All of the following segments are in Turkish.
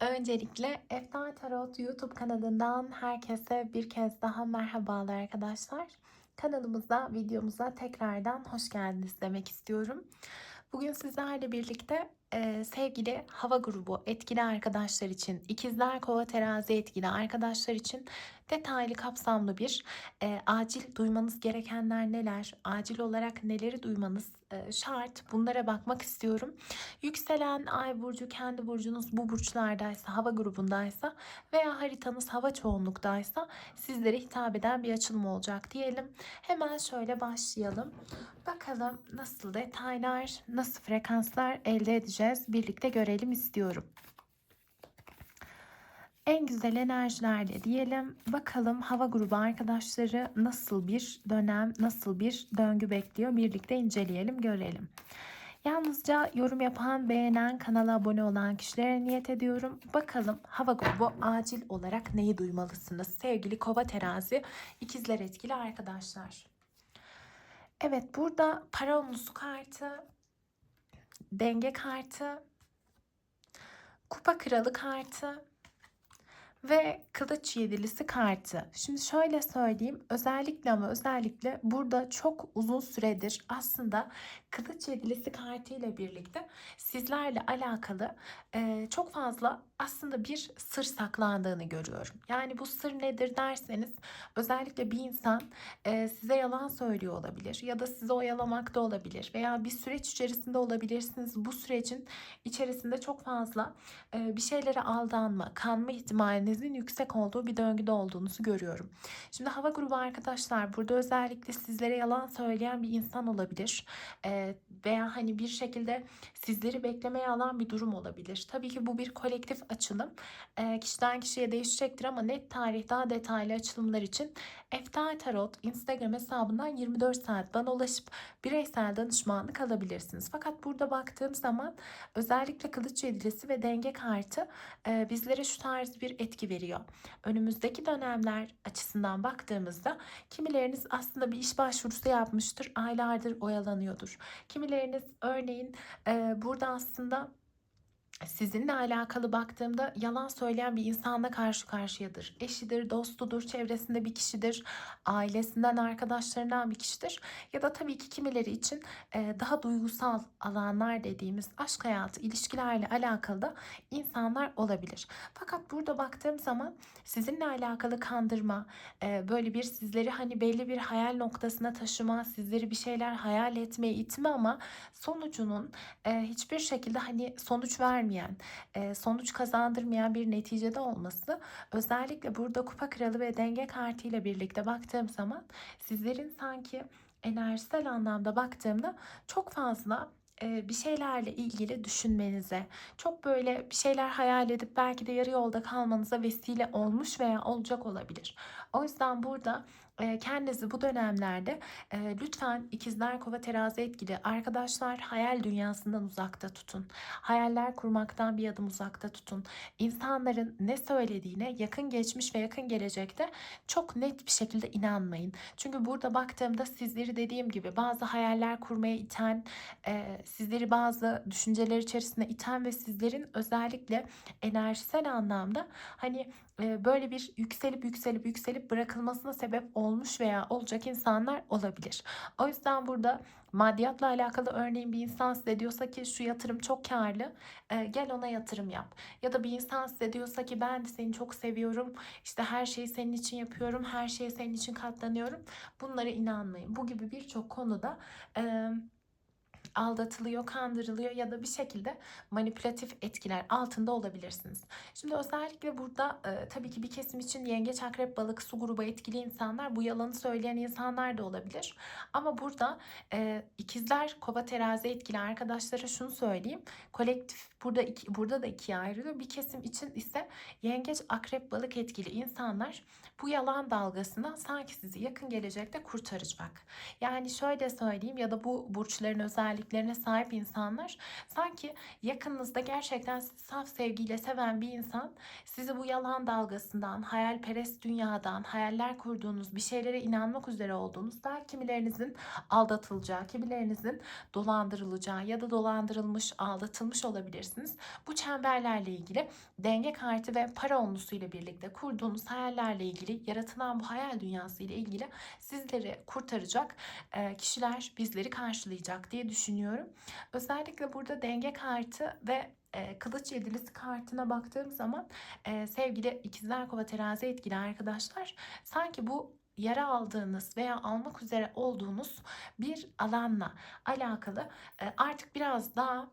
Öncelikle Efsane Tarot YouTube kanalından herkese bir kez daha merhabalar arkadaşlar. Kanalımıza, videomuza tekrardan hoş geldiniz demek istiyorum. Bugün sizlerle birlikte e, sevgili hava grubu etkili arkadaşlar için, ikizler kova terazi etkili arkadaşlar için detaylı kapsamlı bir e, acil duymanız gerekenler neler, acil olarak neleri duymanız e, şart bunlara bakmak istiyorum. Yükselen ay burcu kendi burcunuz bu burçlardaysa, hava grubundaysa veya haritanız hava çoğunluktaysa sizlere hitap eden bir açılım olacak diyelim. Hemen şöyle başlayalım. Bakalım nasıl detaylar, nasıl frekanslar elde edeceğiz birlikte görelim istiyorum. En güzel enerjilerle diyelim. Bakalım hava grubu arkadaşları nasıl bir dönem, nasıl bir döngü bekliyor birlikte inceleyelim, görelim. Yalnızca yorum yapan, beğenen, kanala abone olan kişilere niyet ediyorum. Bakalım hava grubu acil olarak neyi duymalısınız? Sevgili kova terazi, ikizler etkili arkadaşlar. Evet burada para onusu kartı, denge kartı, kupa kralı kartı ve kılıç yedilisi kartı. Şimdi şöyle söyleyeyim özellikle ama özellikle burada çok uzun süredir aslında kılıç yedilisi kartı ile birlikte sizlerle alakalı e, çok fazla aslında bir sır saklandığını görüyorum. Yani bu sır nedir derseniz özellikle bir insan e, size yalan söylüyor olabilir ya da sizi oyalamakta olabilir veya bir süreç içerisinde olabilirsiniz. Bu sürecin içerisinde çok fazla e, bir şeylere aldanma, kanma ihtimalinizin yüksek olduğu bir döngüde olduğunuzu görüyorum. Şimdi hava grubu arkadaşlar burada özellikle sizlere yalan söyleyen bir insan olabilir. E, veya hani bir şekilde sizleri beklemeye alan bir durum olabilir. Tabii ki bu bir kolektif açılım. E, kişiden kişiye değişecektir ama net tarih daha detaylı açılımlar için Eftal Tarot Instagram hesabından 24 saat bana ulaşıp bireysel danışmanlık alabilirsiniz. Fakat burada baktığım zaman özellikle kılıç yedilisi ve denge kartı e, bizlere şu tarz bir etki veriyor. Önümüzdeki dönemler açısından baktığımızda kimileriniz aslında bir iş başvurusu yapmıştır, aylardır oyalanıyordur. Kimileriniz örneğin e, burada aslında sizinle alakalı baktığımda yalan söyleyen bir insanla karşı karşıyadır. Eşidir, dostudur, çevresinde bir kişidir, ailesinden, arkadaşlarından bir kişidir. Ya da tabii ki kimileri için e, daha duygusal alanlar dediğimiz aşk hayatı, ilişkilerle alakalı da insanlar olabilir. Fakat burada baktığım zaman sizinle alakalı kandırma, e, böyle bir sizleri hani belli bir hayal noktasına taşıma, sizleri bir şeyler hayal etmeye itme ama sonucunun e, hiçbir şekilde hani sonuç vermeyen, e, sonuç kazandırmayan bir neticede olması özellikle burada kupa kralı ve denge kartı ile birlikte baktığım zaman sizlerin sanki enerjisel anlamda baktığımda çok fazla e, bir şeylerle ilgili düşünmenize, çok böyle bir şeyler hayal edip belki de yarı yolda kalmanıza vesile olmuş veya olacak olabilir. O yüzden burada kendinizi bu dönemlerde e, lütfen ikizler kova terazi etkili arkadaşlar hayal dünyasından uzakta tutun. Hayaller kurmaktan bir adım uzakta tutun. İnsanların ne söylediğine yakın geçmiş ve yakın gelecekte çok net bir şekilde inanmayın. Çünkü burada baktığımda sizleri dediğim gibi bazı hayaller kurmaya iten, e, sizleri bazı düşünceler içerisinde iten ve sizlerin özellikle enerjisel anlamda hani böyle bir yükselip yükselip yükselip bırakılmasına sebep olmuş veya olacak insanlar olabilir. O yüzden burada maddiyatla alakalı örneğin bir insan size diyorsa ki şu yatırım çok karlı gel ona yatırım yap. Ya da bir insan size diyorsa ki ben de seni çok seviyorum işte her şeyi senin için yapıyorum her şeye senin için katlanıyorum. Bunlara inanmayın. Bu gibi birçok konuda aldatılıyor, kandırılıyor ya da bir şekilde manipülatif etkiler altında olabilirsiniz. Şimdi özellikle burada e, tabii ki bir kesim için yengeç, akrep, balık, su grubu etkili insanlar bu yalanı söyleyen insanlar da olabilir. Ama burada e, ikizler, kova, terazi etkili arkadaşlara şunu söyleyeyim. Kolektif burada iki, burada da ikiye ayrılıyor. Bir kesim için ise yengeç, akrep, balık etkili insanlar bu yalan dalgasından sanki sizi yakın gelecekte kurtaracak. Yani şöyle söyleyeyim ya da bu burçların özellikle özelliklerine sahip insanlar sanki yakınınızda gerçekten saf sevgiyle seven bir insan sizi bu yalan dalgasından, hayalperest dünyadan, hayaller kurduğunuz, bir şeylere inanmak üzere olduğunuz, belki kimilerinizin aldatılacağı, kimilerinizin dolandırılacağı ya da dolandırılmış, aldatılmış olabilirsiniz. Bu çemberlerle ilgili denge kartı ve para onlusu ile birlikte kurduğunuz hayallerle ilgili, yaratılan bu hayal dünyası ile ilgili sizleri kurtaracak e, kişiler bizleri karşılayacak diye düşünüyorum. Özellikle burada denge kartı ve e, kılıç yedilisi kartına baktığım zaman e, sevgili ikizler kova terazi etkili arkadaşlar sanki bu yara aldığınız veya almak üzere olduğunuz bir alanla alakalı artık biraz daha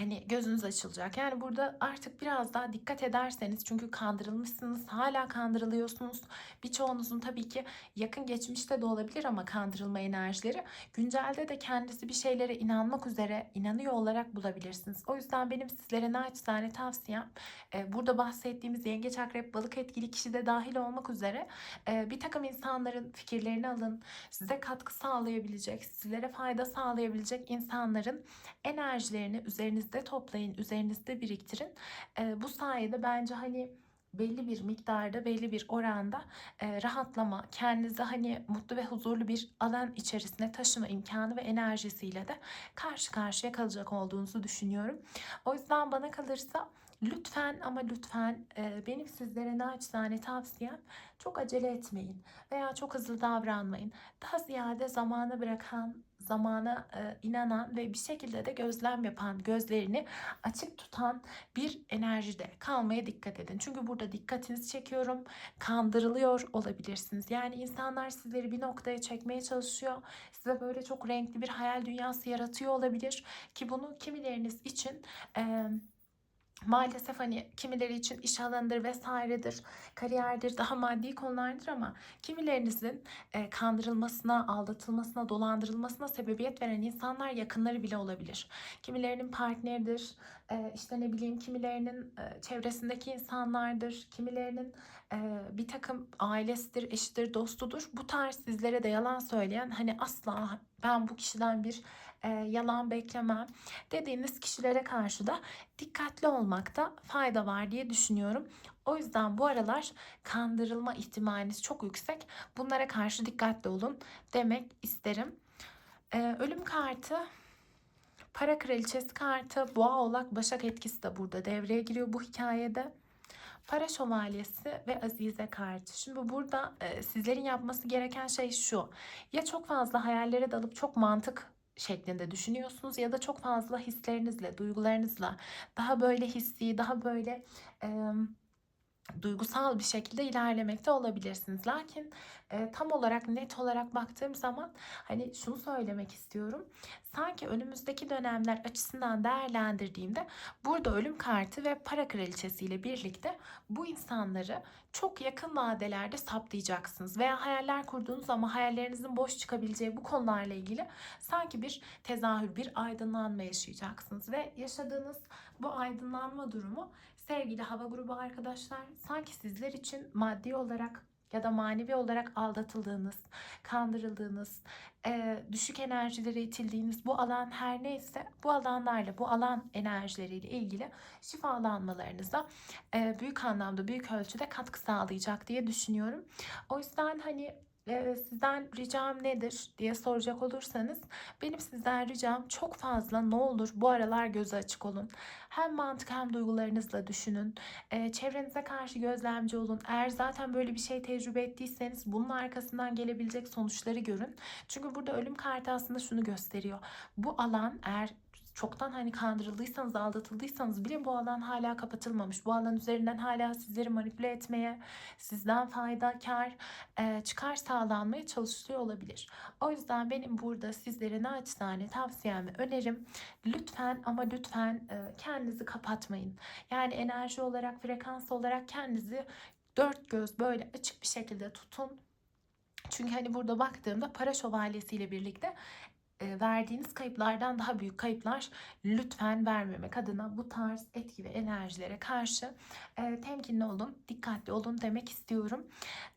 hani gözünüz açılacak. Yani burada artık biraz daha dikkat ederseniz çünkü kandırılmışsınız, hala kandırılıyorsunuz. Birçoğunuzun tabii ki yakın geçmişte de olabilir ama kandırılma enerjileri güncelde de kendisi bir şeylere inanmak üzere inanıyor olarak bulabilirsiniz. O yüzden benim sizlere naçizane tavsiyem e, burada bahsettiğimiz yengeç akrep balık etkili kişi de dahil olmak üzere e, bir takım insanların fikirlerini alın. Size katkı sağlayabilecek, sizlere fayda sağlayabilecek insanların enerjilerini üzerinizde toplayın, üzerinizde biriktirin. E, bu sayede bence hani belli bir miktarda, belli bir oranda e, rahatlama, kendinizi hani mutlu ve huzurlu bir alan içerisine taşıma imkanı ve enerjisiyle de karşı karşıya kalacak olduğunuzu düşünüyorum. O yüzden bana kalırsa lütfen ama lütfen e, benim sizlere naçizane tavsiyem çok acele etmeyin veya çok hızlı davranmayın. Daha ziyade zamana bırakan zamana e, inanan ve bir şekilde de gözlem yapan, gözlerini açık tutan bir enerjide kalmaya dikkat edin. Çünkü burada dikkatinizi çekiyorum. Kandırılıyor olabilirsiniz. Yani insanlar sizleri bir noktaya çekmeye çalışıyor. Size böyle çok renkli bir hayal dünyası yaratıyor olabilir ki bunu kimileriniz için e, Maalesef hani kimileri için iş alanıdır vesairedir, kariyerdir, daha maddi konulardır ama kimilerinizin e, kandırılmasına, aldatılmasına, dolandırılmasına sebebiyet veren insanlar yakınları bile olabilir. Kimilerinin partneridir, e, işte ne bileyim kimilerinin e, çevresindeki insanlardır, kimilerinin e, bir takım ailesidir, eşidir, dostudur. Bu tarz sizlere de yalan söyleyen hani asla ben bu kişiden bir e, yalan beklemem dediğiniz kişilere karşı da dikkatli olmakta fayda var diye düşünüyorum. O yüzden bu aralar kandırılma ihtimaliniz çok yüksek. Bunlara karşı dikkatli olun demek isterim. E, ölüm kartı Para kraliçesi kartı, boğa oğlak başak etkisi de burada devreye giriyor bu hikayede. Para şövalyesi ve azize kartı. Şimdi burada e, sizlerin yapması gereken şey şu. Ya çok fazla hayallere dalıp çok mantık şeklinde düşünüyorsunuz ya da çok fazla hislerinizle, duygularınızla daha böyle hissi, daha böyle e, duygusal bir şekilde ilerlemekte olabilirsiniz. Lakin e, tam olarak net olarak baktığım zaman hani şunu söylemek istiyorum. Sanki önümüzdeki dönemler açısından değerlendirdiğimde burada ölüm kartı ve para kraliçesi ile birlikte bu insanları çok yakın vadelerde saptayacaksınız veya hayaller kurduğunuz ama hayallerinizin boş çıkabileceği bu konularla ilgili sanki bir tezahür, bir aydınlanma yaşayacaksınız ve yaşadığınız bu aydınlanma durumu sevgili hava grubu arkadaşlar sanki sizler için maddi olarak ya da manevi olarak aldatıldığınız, kandırıldığınız, e, düşük enerjilere itildiğiniz bu alan her neyse bu alanlarla, bu alan enerjileriyle ilgili şifalanmalarınıza e, büyük anlamda, büyük ölçüde katkı sağlayacak diye düşünüyorum. O yüzden hani e, sizden ricam nedir diye soracak olursanız benim sizden ricam çok fazla ne olur bu aralar gözü açık olun. Hem mantık hem duygularınızla düşünün. E, çevrenize karşı gözlemci olun. Eğer zaten böyle bir şey tecrübe ettiyseniz bunun arkasından gelebilecek sonuçları görün. Çünkü burada ölüm kartı aslında şunu gösteriyor. Bu alan eğer çoktan hani kandırıldıysanız, aldatıldıysanız bile bu alan hala kapatılmamış. Bu alan üzerinden hala sizleri manipüle etmeye, sizden fayda, kar, e, çıkar sağlanmaya çalışılıyor olabilir. O yüzden benim burada sizlere naçizane tavsiyem ve önerim lütfen ama lütfen e, kendinizi kapatmayın. Yani enerji olarak, frekans olarak kendinizi dört göz böyle açık bir şekilde tutun. Çünkü hani burada baktığımda para şövalyesiyle birlikte verdiğiniz kayıplardan daha büyük kayıplar lütfen vermemek adına bu tarz etki ve enerjilere karşı e, temkinli olun, dikkatli olun demek istiyorum.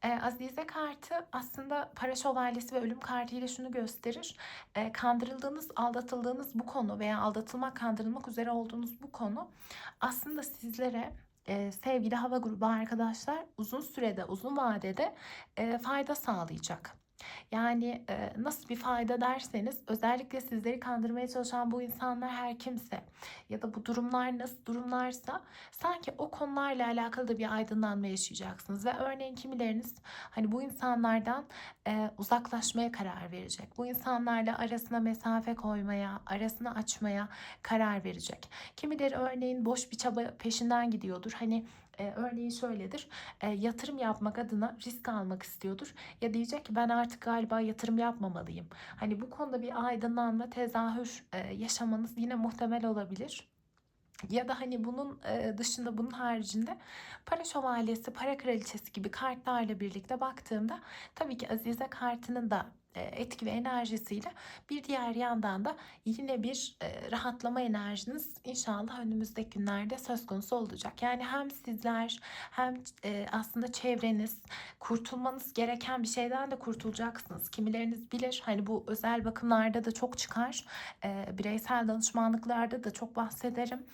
E, Azize kartı aslında para şövalyesi ve ölüm kartı ile şunu gösterir. E, kandırıldığınız, aldatıldığınız bu konu veya aldatılmak, kandırılmak üzere olduğunuz bu konu aslında sizlere e, sevgili hava grubu arkadaşlar uzun sürede, uzun vadede e, fayda sağlayacak. Yani e, nasıl bir fayda derseniz özellikle sizleri kandırmaya çalışan bu insanlar her kimse ya da bu durumlar nasıl durumlarsa sanki o konularla alakalı da bir aydınlanma yaşayacaksınız ve örneğin kimileriniz hani bu insanlardan e, uzaklaşmaya karar verecek. Bu insanlarla arasına mesafe koymaya, arasını açmaya karar verecek. Kimileri örneğin boş bir çaba peşinden gidiyordur. Hani e, örneğin şöyledir. E, yatırım yapmak adına risk almak istiyordur. Ya diyecek ki ben artık galiba yatırım yapmamalıyım. Hani bu konuda bir aydınlanma, tezahür e, yaşamanız yine muhtemel olabilir. Ya da hani bunun e, dışında bunun haricinde para şövalyesi, para kraliçesi gibi kartlarla birlikte baktığımda tabii ki Azize kartının da etki ve enerjisiyle bir diğer yandan da yine bir e, rahatlama enerjiniz inşallah önümüzdeki günlerde söz konusu olacak. Yani hem sizler hem e, aslında çevreniz kurtulmanız gereken bir şeyden de kurtulacaksınız. Kimileriniz bilir hani bu özel bakımlarda da çok çıkar. Bireysel danışmanlıklarda da çok bahsederim.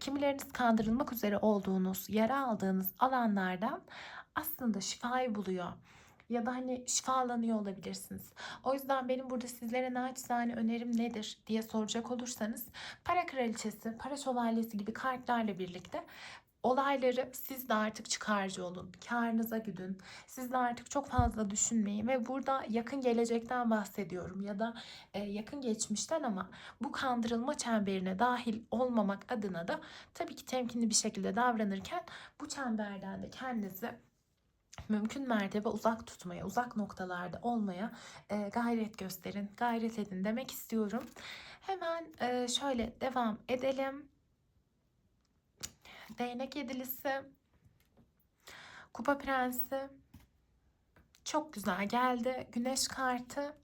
Kimileriniz kandırılmak üzere olduğunuz, yara aldığınız alanlardan aslında şifayı buluyor ya da hani şifalanıyor olabilirsiniz. O yüzden benim burada sizlere naçizane önerim nedir diye soracak olursanız para kraliçesi, para şövalyesi gibi kartlarla birlikte olayları siz de artık çıkarcı olun. Karnınıza güdün. Siz de artık çok fazla düşünmeyin ve burada yakın gelecekten bahsediyorum ya da e, yakın geçmişten ama bu kandırılma çemberine dahil olmamak adına da tabii ki temkinli bir şekilde davranırken bu çemberden de kendinizi mümkün mertebe uzak tutmaya, uzak noktalarda olmaya e, gayret gösterin, gayret edin demek istiyorum. Hemen e, şöyle devam edelim. Değnek yedilisi, kupa prensi çok güzel geldi. Güneş kartı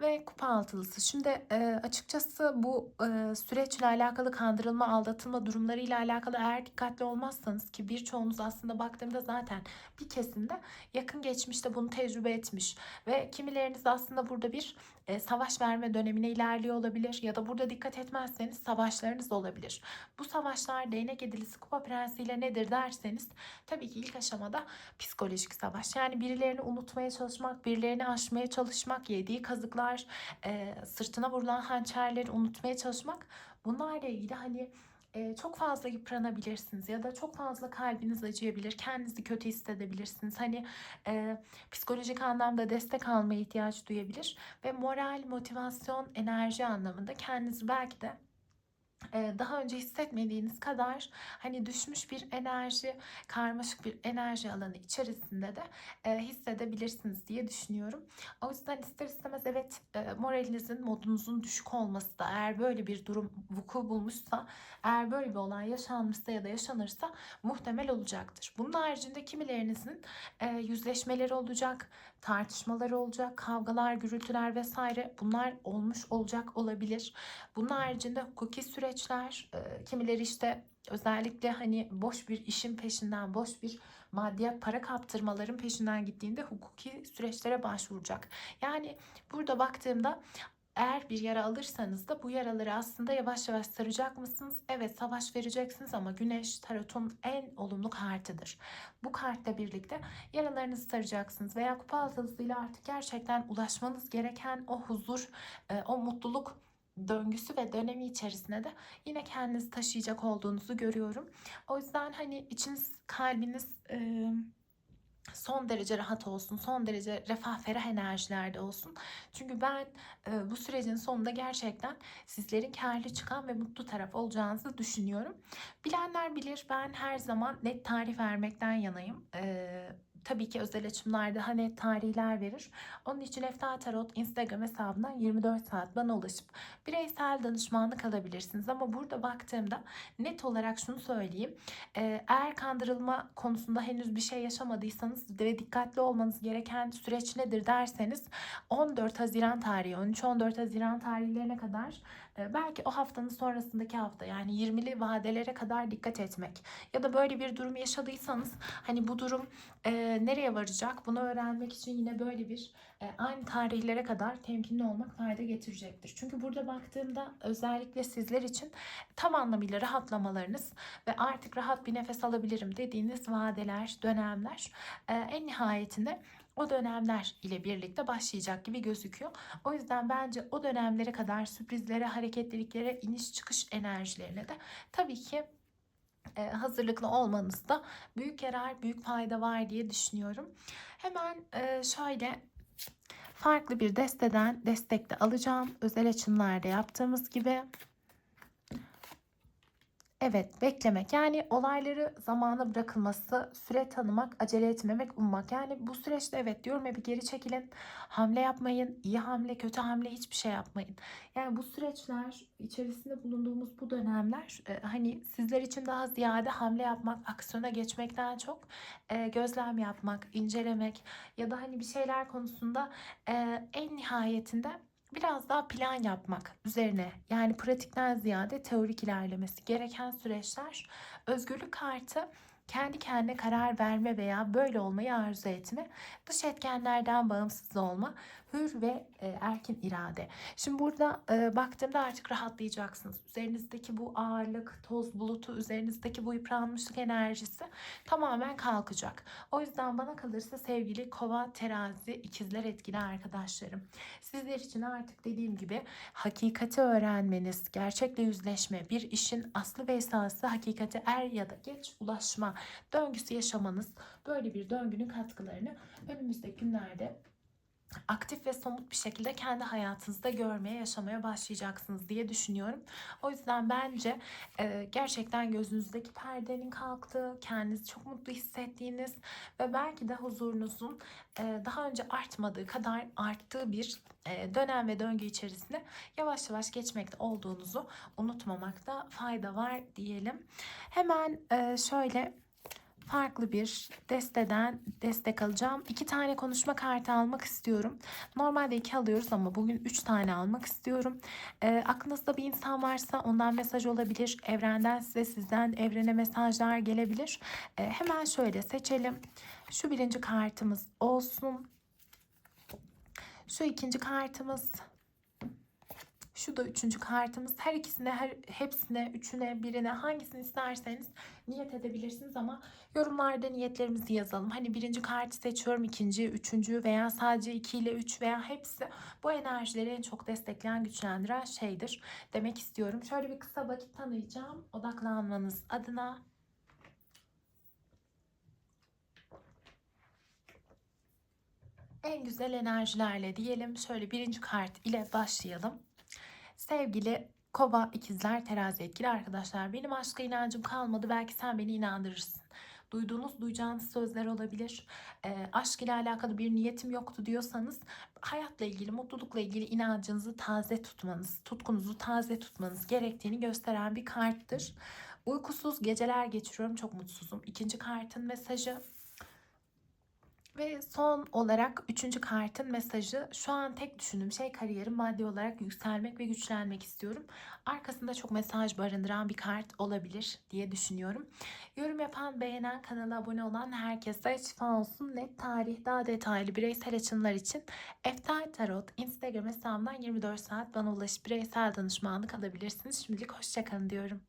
ve kupa altılısı. Şimdi e, açıkçası bu e, süreçle alakalı kandırılma, aldatılma durumlarıyla alakalı eğer dikkatli olmazsanız ki birçoğunuz aslında baktığımda zaten bir kesimde yakın geçmişte bunu tecrübe etmiş ve kimileriniz aslında burada bir e, savaş verme dönemine ilerliyor olabilir ya da burada dikkat etmezseniz savaşlarınız olabilir. Bu savaşlar değnek edilisi kupa prensiyle nedir derseniz tabii ki ilk aşamada psikolojik savaş. Yani birilerini unutmaya çalışmak, birilerini aşmaya çalışmak, yediği kazıklar, e, sırtına vurulan hançerleri unutmaya çalışmak bunlarla ilgili hani çok fazla yıpranabilirsiniz ya da çok fazla kalbiniz acıyabilir, kendinizi kötü hissedebilirsiniz. Hani e, psikolojik anlamda destek almaya ihtiyaç duyabilir ve moral, motivasyon, enerji anlamında kendinizi belki de daha önce hissetmediğiniz kadar hani düşmüş bir enerji, karmaşık bir enerji alanı içerisinde de hissedebilirsiniz diye düşünüyorum. O yüzden ister istemez evet moralinizin, modunuzun düşük olması da eğer böyle bir durum vuku bulmuşsa, eğer böyle bir olay yaşanmışsa ya da yaşanırsa muhtemel olacaktır. Bunun haricinde kimilerinizin yüzleşmeleri olacak, tartışmalar olacak, kavgalar, gürültüler vesaire bunlar olmuş olacak olabilir. Bunun haricinde hukuki süreçler, e, kimileri işte özellikle hani boş bir işin peşinden, boş bir maddiyat para kaptırmaların peşinden gittiğinde hukuki süreçlere başvuracak. Yani burada baktığımda eğer bir yara alırsanız da bu yaraları aslında yavaş yavaş saracak mısınız? Evet savaş vereceksiniz ama güneş tarotun en olumlu kartıdır. Bu kartla birlikte yaralarınızı saracaksınız veya kupa altılısıyla artık gerçekten ulaşmanız gereken o huzur, e, o mutluluk döngüsü ve dönemi içerisinde de yine kendinizi taşıyacak olduğunuzu görüyorum. O yüzden hani içiniz, kalbiniz... E son derece rahat olsun, son derece refah ferah enerjilerde olsun. Çünkü ben e, bu sürecin sonunda gerçekten sizlerin karlı çıkan ve mutlu taraf olacağınızı düşünüyorum. Bilenler bilir ben her zaman net tarih vermekten yanayım. E, tabii ki özel açımlarda hani tarihler verir. Onun için Eftal Tarot Instagram hesabından 24 saat bana ulaşıp bireysel danışmanlık alabilirsiniz. Ama burada baktığımda net olarak şunu söyleyeyim. Ee, eğer kandırılma konusunda henüz bir şey yaşamadıysanız ve dikkatli olmanız gereken süreç nedir derseniz 14 Haziran tarihi 13-14 Haziran tarihlerine kadar belki o haftanın sonrasındaki hafta yani 20'li vadelere kadar dikkat etmek ya da böyle bir durum yaşadıysanız hani bu durum e, nereye varacak bunu öğrenmek için yine böyle bir e, aynı tarihlere kadar temkinli olmak fayda getirecektir. Çünkü burada baktığımda özellikle sizler için tam anlamıyla rahatlamalarınız ve artık rahat bir nefes alabilirim dediğiniz vadeler, dönemler e, en nihayetinde o dönemler ile birlikte başlayacak gibi gözüküyor. O yüzden bence o dönemlere kadar sürprizlere, hareketliliklere, iniş çıkış enerjilerine de tabii ki e, hazırlıklı olmanızda büyük yarar, büyük fayda var diye düşünüyorum. Hemen e, şöyle farklı bir desteden destek de alacağım. Özel açımlarda yaptığımız gibi. Evet, beklemek. Yani olayları zamana bırakılması, süre tanımak, acele etmemek, ummak. Yani bu süreçte evet diyorum ya bir geri çekilin. Hamle yapmayın. iyi hamle, kötü hamle hiçbir şey yapmayın. Yani bu süreçler, içerisinde bulunduğumuz bu dönemler e, hani sizler için daha ziyade hamle yapmak, aksiyona geçmekten çok e, gözlem yapmak, incelemek ya da hani bir şeyler konusunda e, en nihayetinde biraz daha plan yapmak üzerine yani pratikten ziyade teorik ilerlemesi gereken süreçler özgürlük kartı kendi kendine karar verme veya böyle olmayı arzu etme, dış etkenlerden bağımsız olma, hür ve e, erkin irade. Şimdi burada e, baktığımda artık rahatlayacaksınız. Üzerinizdeki bu ağırlık, toz bulutu, üzerinizdeki bu yıpranmışlık enerjisi tamamen kalkacak. O yüzden bana kalırsa sevgili kova, terazi, ikizler etkili arkadaşlarım. Sizler için artık dediğim gibi hakikati öğrenmeniz, gerçekle yüzleşme, bir işin aslı ve esası hakikate er ya da geç ulaşma döngüsü yaşamanız böyle bir döngünün katkılarını önümüzdeki günlerde aktif ve somut bir şekilde kendi hayatınızda görmeye, yaşamaya başlayacaksınız diye düşünüyorum. O yüzden bence e, gerçekten gözünüzdeki perdenin kalktığı, kendinizi çok mutlu hissettiğiniz ve belki de huzurunuzun e, daha önce artmadığı kadar arttığı bir e, dönem ve döngü içerisinde yavaş yavaş geçmekte olduğunuzu unutmamakta fayda var diyelim. Hemen e, şöyle farklı bir desteden destek alacağım. İki tane konuşma kartı almak istiyorum. Normalde iki alıyoruz ama bugün üç tane almak istiyorum. E, aklınızda bir insan varsa ondan mesaj olabilir. Evrenden size sizden evrene mesajlar gelebilir. E, hemen şöyle seçelim. Şu birinci kartımız olsun. Şu ikinci kartımız. Şu da üçüncü kartımız. Her ikisine, her hepsine, üçüne, birine hangisini isterseniz niyet edebilirsiniz ama yorumlarda niyetlerimizi yazalım. Hani birinci kartı seçiyorum, ikinci, üçüncü veya sadece iki ile üç veya hepsi bu enerjileri en çok destekleyen, güçlendiren şeydir demek istiyorum. Şöyle bir kısa vakit tanıyacağım odaklanmanız adına. En güzel enerjilerle diyelim. Şöyle birinci kart ile başlayalım. Sevgili kova ikizler terazi etkili arkadaşlar benim aşka inancım kalmadı belki sen beni inandırırsın. Duyduğunuz duyacağınız sözler olabilir. E, aşk ile alakalı bir niyetim yoktu diyorsanız hayatla ilgili, mutlulukla ilgili inancınızı taze tutmanız, tutkunuzu taze tutmanız gerektiğini gösteren bir karttır. Uykusuz geceler geçiriyorum, çok mutsuzum. İkinci kartın mesajı ve son olarak üçüncü kartın mesajı şu an tek düşündüğüm şey kariyerim maddi olarak yükselmek ve güçlenmek istiyorum. Arkasında çok mesaj barındıran bir kart olabilir diye düşünüyorum. Yorum yapan, beğenen, kanala abone olan herkese şifa olsun. Net tarih, daha detaylı bireysel açımlar için Eftal Tarot Instagram hesabından 24 saat bana ulaşıp bireysel danışmanlık alabilirsiniz. Şimdilik hoşçakalın diyorum.